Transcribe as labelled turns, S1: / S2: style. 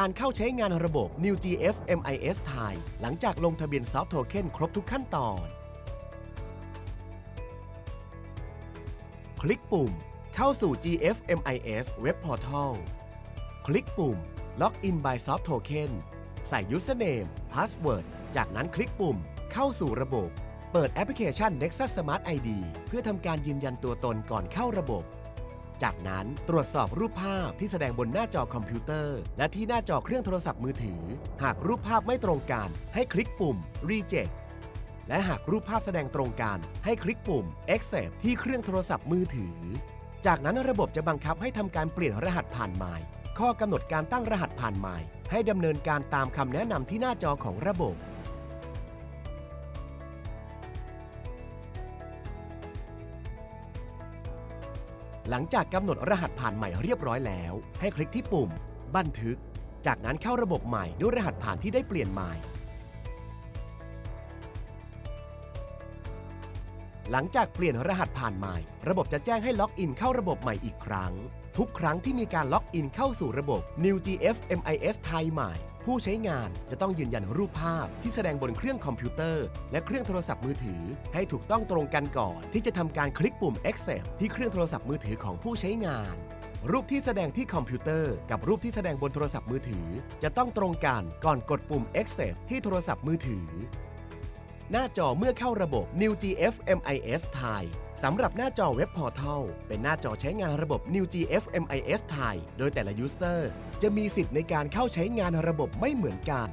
S1: การเข้าใช้งานระบบ New GF MIS ไทยหลังจากลงทะเบียนซอฟต์โทเค็นครบทุกขั้นตอน คลิกปุ่ม เข้าสู่ GF MIS Web Portal คลิกปุ่ม Login by Soft Token ใส่ Username Password จากนั้นคลิกปุ่ม เข้าสู่ระบบ เปิดแอปพลิเคชัน Nexus Smart ID เพื่อทำการยืนยันตัวตนก่อนเข้าระบบ จากนั้นตรวจสอบรูปภาพที่แสดงบนหน้าจอคอมพิวเตอร์ และที่หน้าจอเครื่องโทรศัพท์มือถือ หากรูปภาพไม่ตรงกัน ให้คลิกปุ่ม Reject และหากรูปภาพแสดงตรงกัน ให้คลิกปุ่ม Accept ที่เครื่องโทรศัพท์มือถือ จากนั้นระบบจะบังคับให้ทำการเปลี่ยนรหัสผ่านใหม่ ข้อกำหนดการตั้งรหัสผ่านใหม่ ให้ดำเนินการตามคำแนะนำที่หน้าจอของระบบ หลังจากกำหนดรหัสผ่านใหม่เรียบร้อยแล้ว ให้คลิกที่ปุ่ม บันทึก จากนั้นเข้าระบบใหม่ด้วยรหัสผ่านที่ได้เปลี่ยนใหม่ หลังจากเปลี่ยนรหัสผ่านใหม่ ระบบจะแจ้งให้ล็อกอินเข้าระบบใหม่อีกครั้ง ทุกครั้งที่มีการล็อกอินเข้าสู่ระบบ New GF MIS ไทยใหม่ ผู้ใช้งานจะต้องยืนยันรูปภาพที่แสดงบนเครื่องคอมพิวเตอร์ และเครื่องโทรศัพท์มือถือ ให้ถูกต้องตรงกันก่อน ที่จะทำการคลิกปุ่ม Accept ที่เครื่องโทรศัพท์มือถือของผู้ใช้งาน รูปที่แสดงที่คอมพิวเตอร์ กับรูปที่แสดงบนโทรศัพท์มือถือ จะต้องตรงกันก่อนกดปุ่ม Accept ที่โทรศัพท์มือถือ หน้าจอเมื่อเข้าระบบ New GF MIS ไทย สำหรับหน้าจอเว็บพอร์ทัลเป็นหน้าจอใช้งานระบบ New GF MIS ไทย โดยแต่ละยูเซอร์จะมีสิทธิ์ในการเข้าใช้งานระบบไม่เหมือนกัน